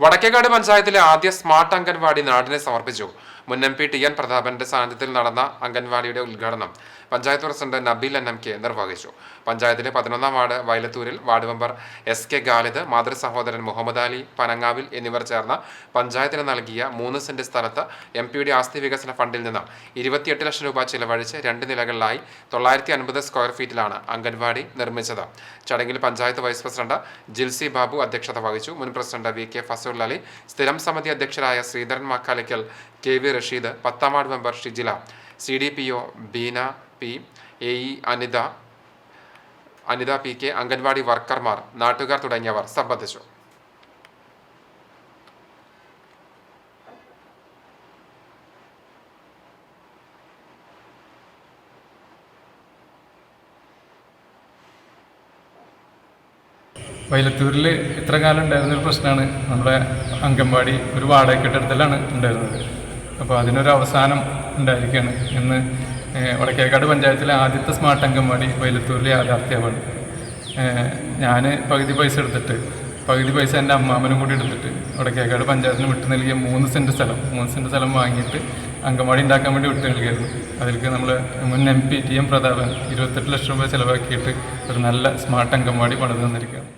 വടക്കേക്കാട് പഞ്ചായത്തിലെ ആദ്യ സ്മാർട്ട് അംഗൻവാടി നാടിനെ സമർപ്പിച്ചു. മുൻ എം പി ടി എൻ പ്രതാപന്റെ സാന്നിധ്യത്തിൽ നടന്ന അംഗൻവാടിയുടെ ഉദ്ഘാടനം panchayat president Nabeel N M K നിർവഹിച്ചു. പഞ്ചായത്തിലെ പതിനൊന്നാം ward വയലത്തൂരിൽ ward member S K Khalid മാതൃ സഹോദരൻ മുഹമ്മദ് അലി പനങ്ങാവിൽ എന്നിവർ ചേർന്ന് പഞ്ചായത്തിന് നൽകിയ മൂന്ന് സെന്റ് സ്ഥലത്ത് എം പിയുടെ ആസ്തി വികസന ഫണ്ടിൽ നിന്ന് ഇരുപത്തിയെട്ട് ലക്ഷം രൂപ ചിലവഴിച്ച് രണ്ട് നിലകളിലായി തൊള്ളായിരത്തി അൻപത് സ്ക്വയർ ഫീറ്റിലാണ് അംഗൻവാടി നിർമ്മിച്ചത്. ചടങ്ങിൽ പഞ്ചായത്ത് വൈസ് പ്രസിഡന്റ് ജിൽസി ബാബു അധ്യക്ഷത വഹിച്ചു. മുൻ president V K Fasul Ali സ്ഥിരം സമിതി അധ്യക്ഷരായ ശ്രീധരൻ മക്കാലയ്ക്കൽ കെ വി റഷീദ് പത്താം ward member Shijila C D P O Beena P A E Anitha Anitha P K anganwadi വർക്കർമാർ നാട്ടുകാർ തുടങ്ങിയവർ സംബന്ധിച്ചു. വൈലത്തൂരിൽ ഇത്ര കാലം ഉണ്ടായിരുന്നൊരു പ്രശ്നമാണ് നമ്മുടെ അംഗൻവാടി ഒരു വാടക കെട്ടിടത്തിലാണ് ഉണ്ടായിരുന്നത്. അപ്പോൾ അതിനൊരു അവസാനം ഉണ്ടായിരിക്കുകയാണ് ഇന്ന് വടക്കേക്കാട് പഞ്ചായത്തിലെ ആദ്യത്തെ സ്മാർട്ട് അംഗൻവാടി വൈലത്തൂരിൽ യാഥാർത്ഥ്യമാണ്. ഞാൻ പകുതി പൈസ എടുത്തിട്ട് പകുതി പൈസ എന്റെ അമ്മാമനും കൂടി എടുത്തിട്ട് വടക്കേക്കാട് പഞ്ചായത്തിന് വിട്ടു നൽകിയ മൂന്ന് സെന്റ് സ്ഥലം മൂന്ന് സെന്റ് സ്ഥലം വാങ്ങിയിട്ട് അംഗൻവാടി ഉണ്ടാക്കാൻ വേണ്ടി വിട്ടു നൽകിയായിരുന്നു. അതിലേക്ക് നമ്മൾ മുൻ M P T M Prathapan ഇരുപത്തെട്ട് ലക്ഷം രൂപ ചിലവാക്കിയിട്ട് ഒരു നല്ല സ്മാർട്ട് അംഗൻവാടി പണിത് തന്നിരിക്കുകയാണ്.